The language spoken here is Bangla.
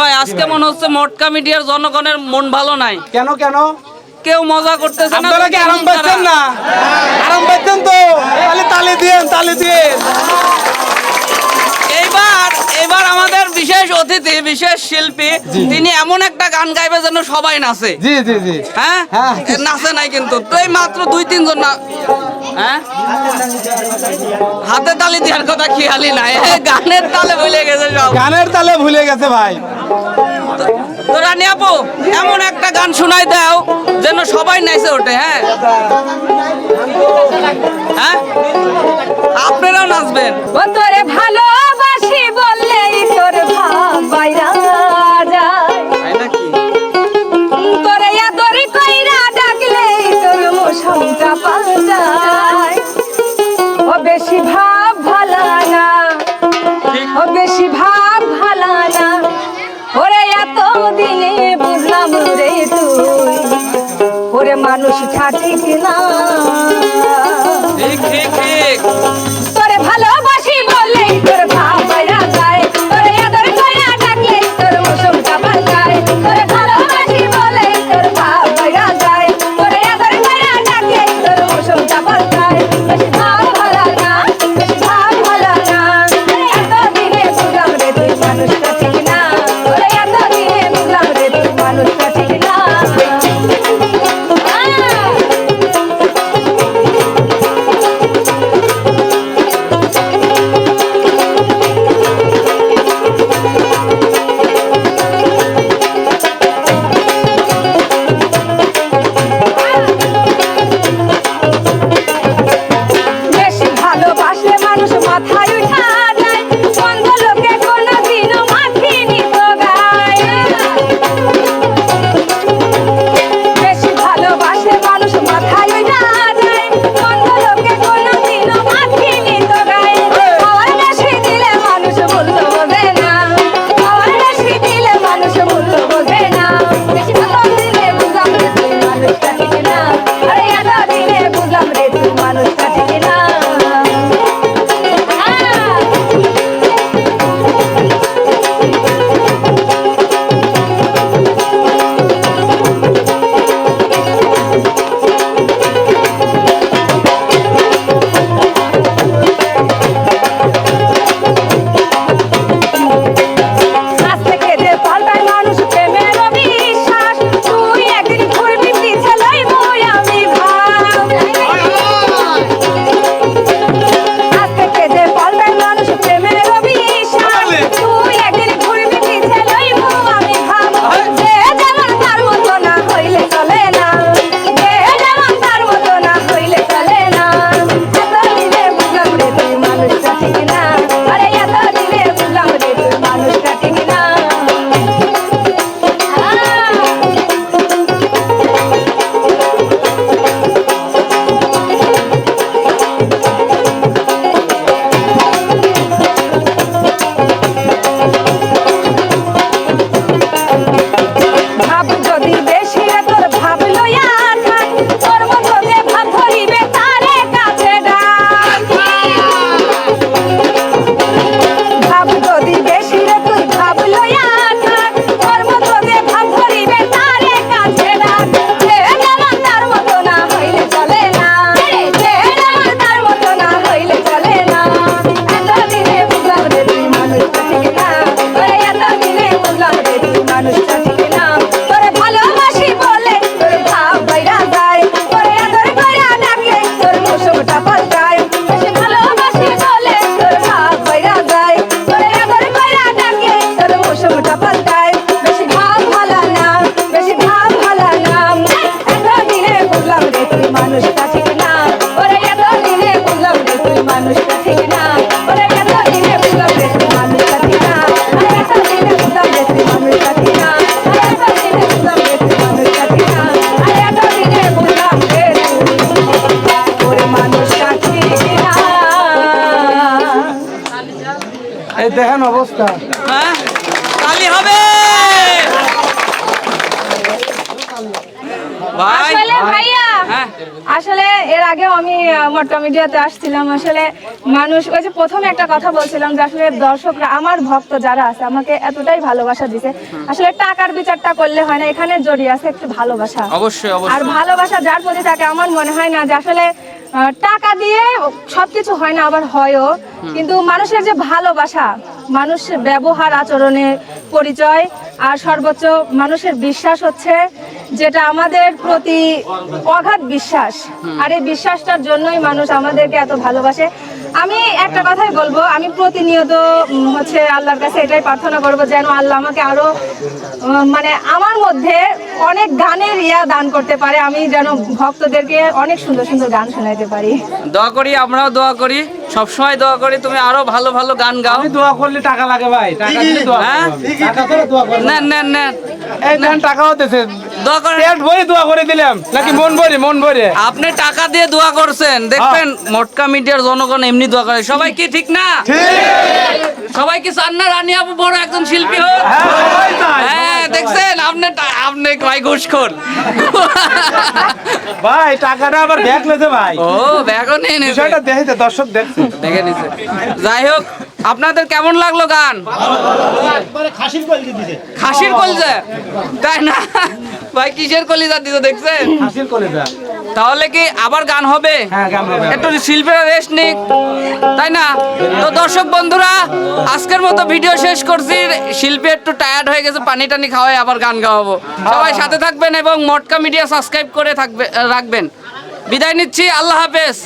ভাই আজকে মনে হচ্ছে মটকা মিডিয়ার জনগণের মন ভালো নাই। কেন কেন? কেউ মজা করতেছে না আপনারা কি আরাম পাচ্ছেন না? আরাম পাচ্ছেন তো? তালে দিয়েন তালে দিয়েন। বিশেষ অতিথি বিশেষ শিল্পী তিনি এমন একটা গান গাইবে যেন সবাই নাচে। জি জি জি। হ্যাঁ? হ্যাঁ। নাচে নাই কিন্তু। তুই মাত্র দুই তিনজন না হ্যাঁ? হাতে তালি দেওয়ার কথা খেয়ালি নাই। গানের তালে ভুলে গেছে সব। গানের তালে ভুলে গেছে ভাই। তো রানী আপু, এমন একটা গান শোনাই দাও যেন সবাই নাইছে ওঠে হ্যাঁ? হ্যাঁ? আপনারাও নাচবেন। তোরে ভালো করে মানুষ ছাড়ে কিনা দেখেন অবস্থা। হ্যাঁ, হবে। হ্যাঁ। আসলে এর আগে আমি মোটকা মিডিয়াতে আসছিলাম। আসলে মানুষ ওই যে প্রথমে একটা কথা বলছিলাম যে আসলে দর্শকরা আমার ভক্ত যারা আছে আমাকে এতটাই ভালোবাসা দিছে। আসলে টাকার বিচারটা করলে হয় না এখানে জড়িয়ে আছে একটু ভালোবাসা। অবশ্যই আর ভালোবাসা যার প্রতি থাকে আমার মনে হয় না যে আসলে টাকা দিয়ে সবকিছু হয় না আবার হয়ও। কিন্তু মানুষের যে ভালোবাসা মানুষ ব্যবহার আচরণে পরিচয় আর সর্বোচ্চ মানুষের বিশ্বাস হচ্ছে যেটা আমাদের প্রতি অগাধ বিশ্বাস। আর এই বিশ্বাসটার জন্যই মানুষ আমাদেরকে এত ভালোবাসে। আমি একটা কথাই বলব, আমি প্রতিনিয়ত হচ্ছে আল্লাহর কাছে এটাই প্রার্থনা করব যেন আল্লাহ আমাকে আরও মানে আমার মধ্যে অনেক গানের ইয়া দান করতে পারে, আমি যেন ভক্তদেরকে অনেক সুন্দর সুন্দর গান শোনাইতে পারি। দোয়া করি, আমরাও দোয়া করি। সবসময় দোয়া করি তুমি আরও ভালো ভালো গান গাও। দোয়া করলে টাকা লাগে ভাই টাকা দিলে দোয়া হ্যাঁ? নেন নেন নেন। এই দেন টাকা হতেছে। দোয়া করেন। পেট ভরে দোয়া করে দিলাম নাকি মন ভরে মন ভরে? আপনি টাকা দিয়ে দোয়া করছেন দেখবেন মটকা মিডিয়ার জনগণ এমনি দোয়া করে। সবাই কি ঠিক না? সবাই কি চান না? রানী আপু বড় একজন শিল্পী হোক। হ্যাঁ। হ্যাঁ দেখছেন? আপনি আপনি ভাই ঘুষখোর। ভাই টাকাটা আবার ব্যাগ লেছে ভাই। ও ব্যাগও নিয়ে নিছে। বিষয়টা দেখতে দর্শক দেখছে। দেখে নিছে। যাই হোক আপনাদের কেমন লাগল গান? খাসির কলিজা তাই না? ভাই কিসের কলিজা দিতে দেখছেন? খাসির দেয় তাহলে কি আবার গান হবে? হ্যাঁ একটু শিল্পীরা রেস্ট নিক। তাই না? তো দর্শক বন্ধুরা আজকের মতো ভিডিও শেষ করছি। শিল্পী একটু টায়ার্ড হয়ে গেছে পানি টানি খাওয়াই আবার গান গাওয়াবো। সবাই সাথে থাকবেন এবং মটকা মিডিয়া সাবস্ক্রাইব করে থাকবে রাখবেন। বিদায় নিচ্ছি আল্লাহ হাফেজ।